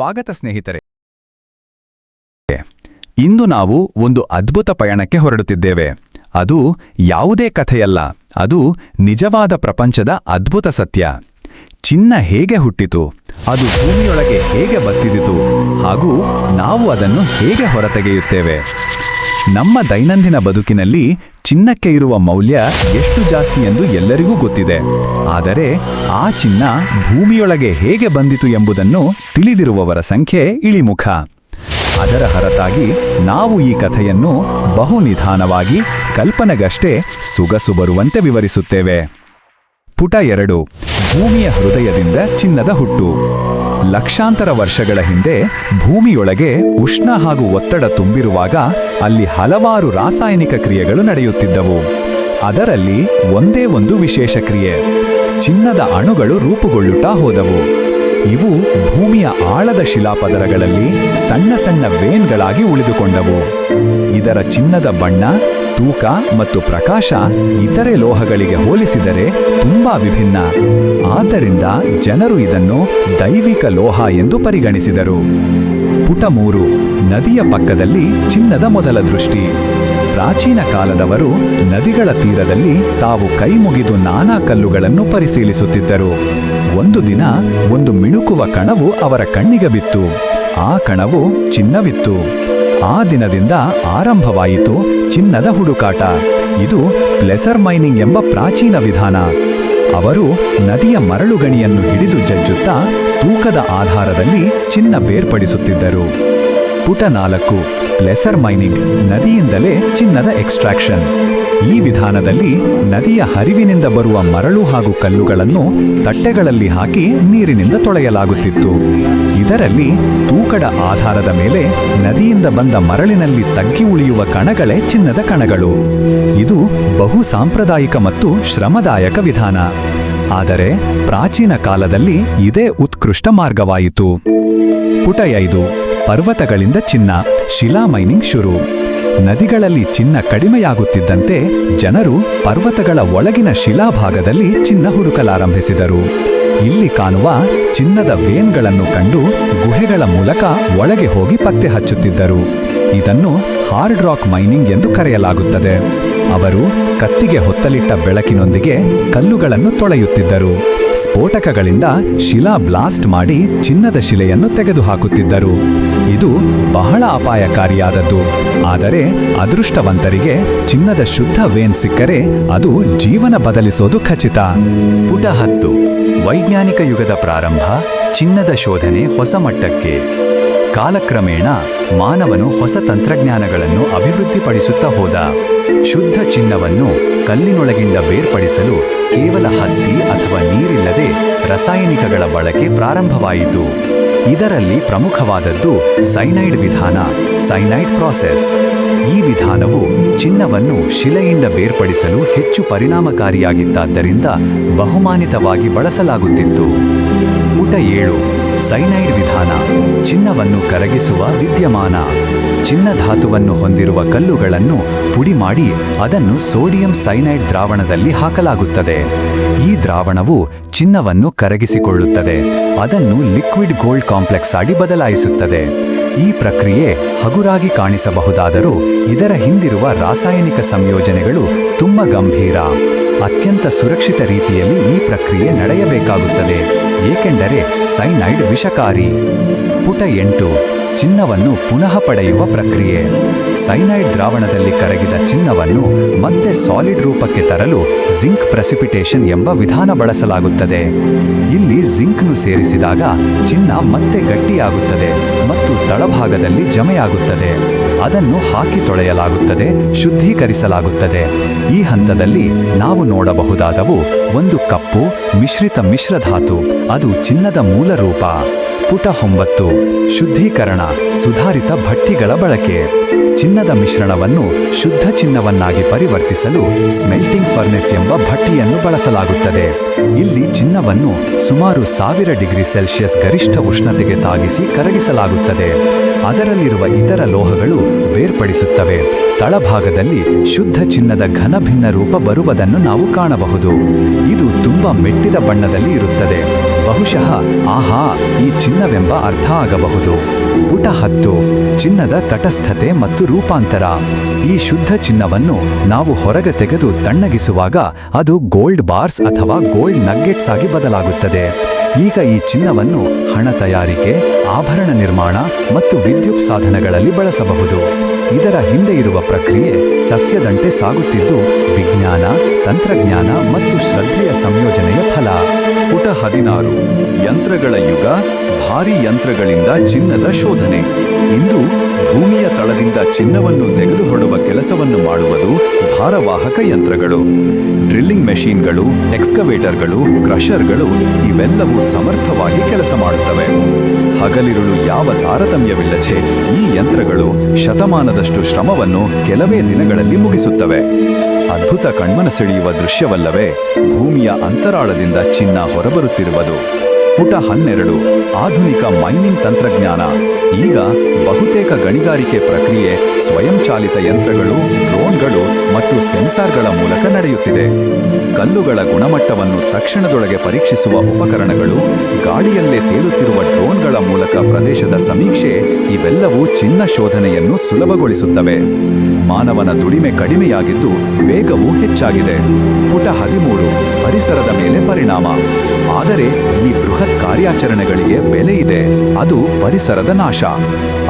ಸ್ವಾಗತ ಸ್ನೇಹಿತರೆ. ಇಂದು ನಾವು ಒಂದು ಅದ್ಭುತ ಪಯಣಕ್ಕೆ ಹೊರಡುತ್ತಿದ್ದೇವೆ. ಅದು ಯಾವುದೇ ಕಥೆಯಲ್ಲ, ಅದು ನಿಜವಾದ ಪ್ರಪಂಚದ ಅದ್ಭುತ ಸತ್ಯ. ಚಿನ್ನ ಹೇಗೆ ಹುಟ್ಟಿತು, ಅದು ಭೂಮಿಯೊಳಗೆ ಹೇಗೆ ಬತ್ತಿದಿತು, ಹಾಗೂ ನಾವು ಅದನ್ನು ಹೇಗೆ ಹೊರತೆಗೆಯುತ್ತೇವೆ. ನಮ್ಮ ದೈನಂದಿನ ಬದುಕಿನಲ್ಲಿ ಚಿನ್ನಕ್ಕೆ ಇರುವ ಮೌಲ್ಯ ಎಷ್ಟು ಜಾಸ್ತಿ ಎಂದು ಎಲ್ಲರಿಗೂ ಗೊತ್ತಿದೆ. ಆದರೆ ಆ ಚಿನ್ನ ಭೂಮಿಯೊಳಗೆ ಹೇಗೆ ಬಂದಿತು ಎಂಬುದನ್ನು ತಿಳಿದಿರುವವರ ಸಂಖ್ಯೆ ಇಳಿಮುಖ. ಅದರ ಹೊರತಾಗಿ ನಾವು ಈ ಕಥೆಯನ್ನು ಬಹು ನಿಧಾನವಾಗಿ ಕಲ್ಪನೆಗಷ್ಟೇ ಸುಗಸು ಬರುವಂತೆ ವಿವರಿಸುತ್ತೇವೆ. ಪುಟ ಎರಡು, ಭೂಮಿಯ ಹೃದಯದಿಂದ ಚಿನ್ನದ ಹುಟ್ಟು. ಲಕ್ಷಾಂತರ ವರ್ಷಗಳ ಹಿಂದೆ ಭೂಮಿಯೊಳಗೆ ಉಷ್ಣ ಹಾಗೂ ಒತ್ತಡ ತುಂಬಿರುವಾಗ ಅಲ್ಲಿ ಹಲವಾರು ರಾಸಾಯನಿಕ ಕ್ರಿಯೆಗಳು ನಡೆಯುತ್ತಿದ್ದವು. ಅದರಲ್ಲಿ ಒಂದೇ ಒಂದು ವಿಶೇಷ ಕ್ರಿಯೆ, ಚಿನ್ನದ ಅಣುಗಳು ರೂಪುಗೊಳ್ಳುತ್ತಾ ಹೋದವು. ಇವು ಭೂಮಿಯ ಆಳದ ಶಿಲಾಪದರಗಳಲ್ಲಿ ಸಣ್ಣ ಸಣ್ಣ ವೇನ್ಗಳಾಗಿ ಉಳಿದುಕೊಂಡವು. ಇದರ ಚಿನ್ನದ ಬಣ್ಣ, ತೂಕ ಮತ್ತು ಪ್ರಕಾಶ ಇತರೆ ಲೋಹಗಳಿಗೆ ಹೋಲಿಸಿದರೆ ತುಂಬಾ ವಿಭಿನ್ನ. ಆದ್ದರಿಂದ ಜನರು ಇದನ್ನು ದೈವಿಕ ಲೋಹ ಎಂದು ಪರಿಗಣಿಸಿದರು. ಪುಟ ಮೂರು, ನದಿಯ ಪಕ್ಕದಲ್ಲಿ ಚಿನ್ನದ ಮೊದಲ ದೃಷ್ಟಿ. ಪ್ರಾಚೀನ ಕಾಲದವರು ನದಿಗಳ ತೀರದಲ್ಲಿ ತಾವು ಕೈ ಮುಗಿದು ನಾನಾ ಕಲ್ಲುಗಳನ್ನು ಪರಿಶೀಲಿಸುತ್ತಿದ್ದರು. ಒಂದು ದಿನ ಒಂದು ಮಿಣುಕುವ ಕಣವು ಅವರ ಕಣ್ಣಿಗೆ ಬಿತ್ತು. ಆ ಕಣವು ಚಿನ್ನವಿತ್ತು. ಆ ದಿನದಿಂದ ಆರಂಭವಾಯಿತು ಚಿನ್ನದ ಹುಡುಕಾಟ. ಇದು ಪ್ಲೆಸರ್ ಮೈನಿಂಗ್ ಎಂಬ ಪ್ರಾಚೀನ ವಿಧಾನ. ಅವರು ನದಿಯ ಮರಳುಗಣಿಯನ್ನು ಹಿಡಿದು ಜಜ್ಜುತ್ತಾ ತೂಕದ ಆಧಾರದಲ್ಲಿ ಚಿನ್ನ ಬೇರ್ಪಡಿಸುತ್ತಿದ್ದರು. ಪುಟ ನಾಲ್ಕು, ಪ್ಲೆಸರ್ ಮೈನಿಂಗ್, ನದಿಯಿಂದಲೇ ಚಿನ್ನದ ಎಕ್ಸ್ಟ್ರಾಕ್ಷನ್. ಈ ವಿಧಾನದಲ್ಲಿ ನದಿಯ ಹರಿವಿನಿಂದ ಬರುವ ಮರಳು ಹಾಗೂ ಕಲ್ಲುಗಳನ್ನು ತಟ್ಟೆಗಳಲ್ಲಿ ಹಾಕಿ ನೀರಿನಿಂದ ತೊಳೆಯಲಾಗುತ್ತಿತ್ತು. ಇದರಲ್ಲಿ ತೂಕದ ಆಧಾರದ ಮೇಲೆ ನದಿಯಿಂದ ಬಂದ ಮರಳಿನಲ್ಲಿ ತಗ್ಗಿ ಉಳಿಯುವ ಕಣಗಳೇ ಚಿನ್ನದ ಕಣಗಳು. ಇದು ಬಹು ಸಾಂಪ್ರದಾಯಿಕ ಮತ್ತು ಶ್ರಮದಾಯಕ ವಿಧಾನ. ಆದರೆ ಪ್ರಾಚೀನ ಕಾಲದಲ್ಲಿ ಇದೇ ಉತ್ಕೃಷ್ಟ ಮಾರ್ಗವಾಯಿತು. ಪುಟ ಐದು, ಪರ್ವತಗಳಿಂದ ಚಿನ್ನ, ಶಿಲಾ ಮೈನಿಂಗ್ ಶುರು. ನದಿಗಳಲ್ಲಿ ಚಿನ್ನ ಕಡಿಮೆಯಾಗುತ್ತಿದ್ದಂತೆ ಜನರು ಪರ್ವತಗಳ ಒಳಗಿನ ಶಿಲಾಭಾಗದಲ್ಲಿ ಚಿನ್ನ ಹುಡುಕಲಾರಂಭಿಸಿದರು. ಇಲ್ಲಿ ಕಾಣುವ ಚಿನ್ನದ ವೇನ್ಗಳನ್ನು ಕಂಡು ಗುಹೆಗಳ ಮೂಲಕ ಒಳಗೆ ಹೋಗಿ ಪತ್ತೆ ಹಚ್ಚುತ್ತಿದ್ದರು. ಇದನ್ನು ಹಾರ್ಡ್ ರಾಕ್ ಮೈನಿಂಗ್ ಎಂದು ಕರೆಯಲಾಗುತ್ತದೆ. ಅವರು ಕತ್ತಿಗೆ ಹೊತ್ತಲಿಟ್ಟ ಬೆಳಕಿನೊಂದಿಗೆ ಕಲ್ಲುಗಳನ್ನು ತೊಳೆಯುತ್ತಿದ್ದರು. ಸ್ಫೋಟಕಗಳಿಂದ ಶಿಲಾ ಬ್ಲಾಸ್ಟ್ ಮಾಡಿ ಚಿನ್ನದ ಶಿಲೆಯನ್ನು ತೆಗೆದುಹಾಕುತ್ತಿದ್ದರು. ಇದು ಬಹಳ ಅಪಾಯಕಾರಿಯಾದದ್ದು. ಆದರೆ ಅದೃಷ್ಟವಂತರಿಗೆ ಚಿನ್ನದ ಶುದ್ಧ ವೇನ್ ಸಿಕ್ಕರೆ ಅದು ಜೀವನ ಬದಲಿಸೋದು ಖಚಿತ. ಪುಟ ಹತ್ತು. ವೈಜ್ಞಾನಿಕ ಯುಗದ ಪ್ರಾರಂಭ ಚಿನ್ನದ ಶೋಧನೆ ಹೊಸ ಮಟ್ಟಕ್ಕೆ. ಕಾಲಕ್ರಮೇಣ ಮಾನವನು ಹೊಸ ತಂತ್ರಜ್ಞಾನಗಳನ್ನು ಅಭಿವೃದ್ಧಿಪಡಿಸುತ್ತಾ ಹೋದ. ಶುದ್ಧ ಚಿನ್ನವನ್ನು ಕಲ್ಲಿನೊಳಗಿಂದ ಬೇರ್ಪಡಿಸಲು ಕೇವಲ ಹತ್ತಿ ಅಥವಾ ನೀರಿಲ್ಲದೆ ರಾಸಾಯನಿಕಗಳ ಬಳಕೆ ಪ್ರಾರಂಭವಾಯಿತು. ಇದರಲ್ಲಿ ಪ್ರಮುಖವಾದದ್ದು ಸೈನೈಡ್ ವಿಧಾನ, ಸೈನೈಡ್ ಪ್ರಾಸೆಸ್. ಈ ವಿಧಾನವು ಚಿನ್ನವನ್ನು ಶಿಲೆಯಿಂದ ಬೇರ್ಪಡಿಸಲು ಹೆಚ್ಚು ಪರಿಣಾಮಕಾರಿಯಾಗಿದ್ದಾದ್ದರಿಂದ ಬಹುಮಾನಿತವಾಗಿ ಬಳಸಲಾಗುತ್ತಿತ್ತು. ಪುಟ ಏಳು, ಸೈನೈಡ್ ವಿಧಾನ, ಚಿನ್ನವನ್ನು ಕರಗಿಸುವ ವಿದ್ಯಮಾನ. ಚಿನ್ನಧಾತುವನ್ನು ಹೊಂದಿರುವ ಕಲ್ಲುಗಳನ್ನು ಪುಡಿ ಮಾಡಿ ಅದನ್ನು ಸೋಡಿಯಂ ಸೈನೈಡ್ ದ್ರಾವಣದಲ್ಲಿ ಹಾಕಲಾಗುತ್ತದೆ. ಈ ದ್ರಾವಣವು ಚಿನ್ನವನ್ನು ಕರಗಿಸಿಕೊಳ್ಳುತ್ತದೆ. ಅದನ್ನು ಲಿಕ್ವಿಡ್ ಗೋಲ್ಡ್ ಕಾಂಪ್ಲೆಕ್ಸ್ ಆಗಿ ಬದಲಾಯಿಸುತ್ತದೆ. ಈ ಪ್ರಕ್ರಿಯೆ ಹಗುರಾಗಿ ಕಾಣಿಸಬಹುದಾದರೂ ಇದರ ಹಿಂದಿರುವ ರಾಸಾಯನಿಕ ಸಂಯೋಜನೆಗಳು ತುಂಬ ಗಂಭೀರ. ಅತ್ಯಂತ ಸುರಕ್ಷಿತ ರೀತಿಯಲ್ಲಿ ಈ ಪ್ರಕ್ರಿಯೆ ನಡೆಯಬೇಕಾಗುತ್ತದೆ. ಏಕೆಂದರೆ ಸೈನೈಡ್ ವಿಷಕಾರಿ. ಪುಟ ಎಂಟು. ಚಿನ್ನವನ್ನು ಪುನಃ ಪಡೆಯುವ ಪ್ರಕ್ರಿಯೆ. ಸೈನೈಡ್ ದ್ರಾವಣದಲ್ಲಿ ಕರಗಿದ ಚಿನ್ನವನ್ನು ಮತ್ತೆ ಸಾಲಿಡ್ ರೂಪಕ್ಕೆ ತರಲು ಜಿಂಕ್ ಪ್ರೆಸಿಪಿಟೇಷನ್ ಎಂಬ ವಿಧಾನ ಬಳಸಲಾಗುತ್ತದೆ. ಇಲ್ಲಿ ಜಿಂಕ್ನು ಸೇರಿಸಿದಾಗ ಚಿನ್ನ ಮತ್ತೆ ಗಟ್ಟಿಯಾಗುತ್ತದೆ ಮತ್ತು ತಳಭಾಗದಲ್ಲಿ ಜಮೆಯಾಗುತ್ತದೆ. ಅದನ್ನು ಹಾಕಿ ತೊಳೆಯಲಾಗುತ್ತದೆ, ಶುದ್ಧೀಕರಿಸಲಾಗುತ್ತದೆ. ಈ ಹಂತದಲ್ಲಿ ನಾವು ನೋಡಬಹುದಾದವು ಒಂದು ಕಪ್ಪು, ಮಿಶ್ರಿತ ಮಿಶ್ರಧಾತು, ಅದು ಚಿನ್ನದ ಮೂಲ ರೂಪ. ಪುಟ ಒಂಬತ್ತು, ಶುದ್ಧೀಕರಣ, ಸುಧಾರಿತ ಭಟ್ಟಿಗಳ ಬಳಕೆ. ಚಿನ್ನದ ಮಿಶ್ರಣವನ್ನು ಶುದ್ಧ ಚಿನ್ನವನ್ನಾಗಿ ಪರಿವರ್ತಿಸಲು ಸ್ಮೆಲ್ಟಿಂಗ್ ಫರ್ನೆಸ್ ಎಂಬ ಭಟ್ಟಿಯನ್ನು ಬಳಸಲಾಗುತ್ತದೆ. ಇಲ್ಲಿ ಚಿನ್ನವನ್ನು ಸುಮಾರು ಸಾವಿರ ಡಿಗ್ರಿ ಸೆಲ್ಸಿಯಸ್ ಗರಿಷ್ಠ ಉಷ್ಣತೆಗೆ ತಾಗಿಸಿ ಕರಗಿಸಲಾಗುತ್ತದೆ. ಅದರಲ್ಲಿರುವ ಇತರ ಲೋಹಗಳು ಬೇರ್ಪಡಿಸುತ್ತವೆ. ತಳಭಾಗದಲ್ಲಿ ಶುದ್ಧ ಚಿನ್ನದ ಘನ ಭಿನ್ನ ರೂಪ ಬರುವುದನ್ನು ನಾವು ಕಾಣಬಹುದು. ಇದು ತುಂಬ ಮೆಟ್ಟಿದ ಬಣ್ಣದಲ್ಲಿ ಇರುತ್ತದೆ. ಬಹುಶಃ ಆಹಾ, ಈ ಚಿನ್ನವೆಂಬ ಅರ್ಥ ಆಗಬಹುದು. ಪುಟ ಹತ್ತು, ಚಿನ್ನದ ತಟಸ್ಥತೆ ಮತ್ತು ರೂಪಾಂತರ. ಈ ಶುದ್ಧ ಚಿನ್ನವನ್ನು ನಾವು ಹೊರಗೆ ತೆಗೆದು ತಣ್ಣಗಿಸುವಾಗ ಅದು ಗೋಲ್ಡ್ ಬಾರ್ಸ್ ಅಥವಾ ಗೋಲ್ಡ್ ನಗ್ಗೆಟ್ಸ್ ಆಗಿ ಬದಲಾಗುತ್ತದೆ. ಈಗ ಈ ಚಿನ್ನವನ್ನು ಹಣ ತಯಾರಿಕೆ, ಆಭರಣ ನಿರ್ಮಾಣ ಮತ್ತು ವಿದ್ಯುತ್ ಸಾಧನಗಳಲ್ಲಿ ಬಳಸಬಹುದು. ಇದರ ಹಿಂದೆ ಇರುವ ಪ್ರಕ್ರಿಯೆ ಸಸ್ಯದಂತೆ ಸಾಗುತ್ತಿದ್ದು ವಿಜ್ಞಾನ, ತಂತ್ರಜ್ಞಾನ ಮತ್ತು ಶ್ರದ್ಧೆಯ ಸಂಯೋಜನೆಯ ಫಲ. ಪುಟ ಹದಿನಾರು ಯಂತ್ರಗಳ ಯುಗ ಭಾರಿ ಯಂತ್ರಗಳಿಂದ ಚಿನ್ನದ ಶೋಧನೆ. ಇಂದು ಭೂಮಿಯ ತಳದಿಂದ ಚಿನ್ನವನ್ನು ತೆಗೆದು ಹೊಡುವ ಕೆಲಸವನ್ನು ಮಾಡುವುದು ಭಾರವಾಹಕ ಯಂತ್ರಗಳು. ಡ್ರಿಲ್ಲಿಂಗ್ ಮೆಷಿನ್ಗಳು, ಎಕ್ಸ್ಕವೇಟರ್ಗಳು, ಕ್ರಷರ್ಗಳು ಇವೆಲ್ಲವೂ ಸಮರ್ಥವಾಗಿ ಕೆಲಸ ಮಾಡುತ್ತವೆ. ಹಗಲಿರುಳು ಯಾವ ತಾರತಮ್ಯವಿಲ್ಲದೆ ಈ ಯಂತ್ರಗಳು ಶತಮಾನದಷ್ಟು ಶ್ರಮವನ್ನು ಕೆಲವೇ ದಿನಗಳಲ್ಲಿ ಮುಗಿಸುತ್ತವೆ. ಅದ್ಭುತ ಕಣ್ಮನ ಸೆಳೆಯುವ ದೃಶ್ಯವಲ್ಲವೇ ಭೂಮಿಯ ಅಂತರಾಳದಿಂದ ಚಿನ್ನ ಹೊರಬರುತ್ತಿರುವುದು. ಪುಟ ಹನ್ನೆರಡು. ಆಧುನಿಕ ಮೈನಿಂಗ್ ತಂತ್ರಜ್ಞಾನ. ಈಗ ಬಹುತೇಕ ಗಣಿಗಾರಿಕೆ ಪ್ರಕ್ರಿಯೆ ಸ್ವಯಂಚಾಲಿತ ಯಂತ್ರಗಳು, ಡ್ರೋನ್ಗಳು ಮತ್ತು ಸೆನ್ಸಾರ್ಗಳ ಮೂಲಕ ನಡೆಯುತ್ತಿದೆ. ಕಲ್ಲುಗಳ ಗುಣಮಟ್ಟವನ್ನು ತಕ್ಷಣದೊಳಗೆ ಪರೀಕ್ಷಿಸುವ ಉಪಕರಣಗಳು, ಗಾಳಿಯಲ್ಲೇ ತೇಲುತ್ತಿರುವ ಡ್ರೋನ್ಗಳ ಮೂಲಕ ಪ್ರದೇಶದ ಸಮೀಕ್ಷೆ, ಇವೆಲ್ಲವೂ ಚಿನ್ನ ಶೋಧನೆಯನ್ನು ಸುಲಭಗೊಳಿಸುತ್ತವೆ. ಮಾನವನ ದುಡಿಮೆ ಕಡಿಮೆಯಾಗಿದ್ದು ವೇಗವೂ ಹೆಚ್ಚಾಗಿದೆ. ಪುಟ ಹದಿಮೂರು, ಪರಿಸರದ ಮೇಲೆ ಪರಿಣಾಮ. ಆದರೆ ಈ ಬೃಹತ್ ಕಾರ್ಯಾಚರಣೆಗಳಿಗೆ ಬೆಲೆ ಇದೆ. ಅದು ಪರಿಸರದ ನಾಶ.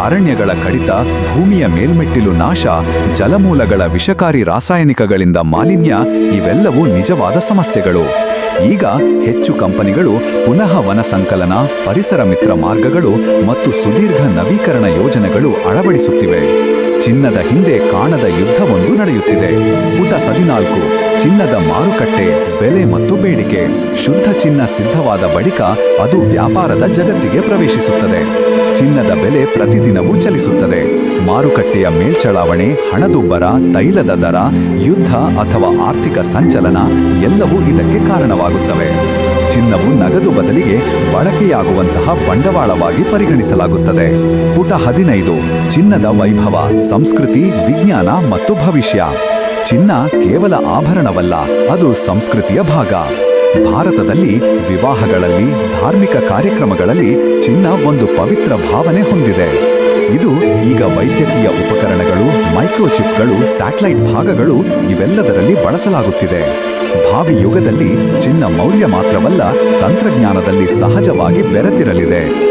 ಅರಣ್ಯಗಳ ಕಡಿತ, ಭೂಮಿಯ ಮೇಲ್ಮೆಟ್ಟಿಲು ನಾಶ, ಜಲಮೂಲಗಳ ವಿಷಕಾರಿ ರಾಸಾಯನಿಕಗಳಿಂದ ಮಾಲಿನ್ಯ, ಇವೆಲ್ಲವೂ ನಿಜವಾದ ಸಮಸ್ಯೆಗಳು. ಈಗ ಹೆಚ್ಚು ಕಂಪನಿಗಳು ಪುನಃ ವನ ಸಂಕಲನ, ಪರಿಸರ ಮಿತ್ರ ಮಾರ್ಗಗಳು ಮತ್ತು ಸುದೀರ್ಘ ನವೀಕರಣ ಯೋಜನೆಗಳು ಅಳವಡಿಸುತ್ತಿವೆ. ಚಿನ್ನದ ಹಿಂದೆ ಕಾಣದ ಯುದ್ಧವೊಂದು ನಡೆಯುತ್ತಿದೆ. ಪುಟ ಹದಿನಾಲ್ಕು ಚಿನ್ನದ ಮಾರುಕಟ್ಟೆ, ಬೆಲೆ ಮತ್ತು ಬೇಡಿಕೆ. ಶುದ್ಧ ಚಿನ್ನ ಸಿದ್ಧವಾದ ಬಳಿಕ ಅದು ವ್ಯಾಪಾರದ ಜಗತ್ತಿಗೆ ಪ್ರವೇಶಿಸುತ್ತದೆ. ಚಿನ್ನದ ಬೆಲೆ ಪ್ರತಿದಿನವೂ ಚಲಿಸುತ್ತದೆ. ಮಾರುಕಟ್ಟೆಯ ಮೇಲ್ಚಳಾವಣೆ, ಹಣದುಬ್ಬರ, ತೈಲದ ದರ, ಯುದ್ಧ ಅಥವಾ ಆರ್ಥಿಕ ಸಂಚಲನ ಎಲ್ಲವೂ ಇದಕ್ಕೆ ಕಾರಣವಾಗುತ್ತವೆ. ಚಿನ್ನವು ನಗದು ಬದಲಿಗೆ ಬಳಕೆಯಾಗುವಂತಹ ಬಂಡವಾಳವಾಗಿ ಪರಿಗಣಿಸಲಾಗುತ್ತದೆ. ಪುಟ ಹದಿನೈದು, ಚಿನ್ನದ ವೈಭವ, ಸಂಸ್ಕೃತಿ, ವಿಜ್ಞಾನ ಮತ್ತು ಭವಿಷ್ಯ. ಚಿನ್ನ ಕೇವಲ ಆಭರಣವಲ್ಲ, ಅದು ಸಂಸ್ಕೃತಿಯ ಭಾಗ. ಭಾರತದಲ್ಲಿ ವಿವಾಹಗಳಲ್ಲಿ, ಧಾರ್ಮಿಕ ಕಾರ್ಯಕ್ರಮಗಳಲ್ಲಿ ಚಿನ್ನ ಒಂದು ಪವಿತ್ರ ಭಾವನೆ ಹೊಂದಿದೆ. ಇದು ಈಗ ವೈದ್ಯಕೀಯ ಉಪಕರಣಗಳು, ಮೈಕ್ರೋಚಿಪ್ಗಳು, ಸ್ಯಾಟಲೈಟ್ ಭಾಗಗಳು ಇವೆಲ್ಲದರಲ್ಲಿ ಬಳಸಲಾಗುತ್ತಿದೆ. ಭಾವಿ ಯುಗದಲ್ಲಿ ಚಿನ್ನ ಮೌಲ್ಯ ಮಾತ್ರವಲ್ಲ, ತಂತ್ರಜ್ಞಾನದಲ್ಲಿ ಸಹಜವಾಗಿ ಬೆರೆತಿರಲಿದೆ.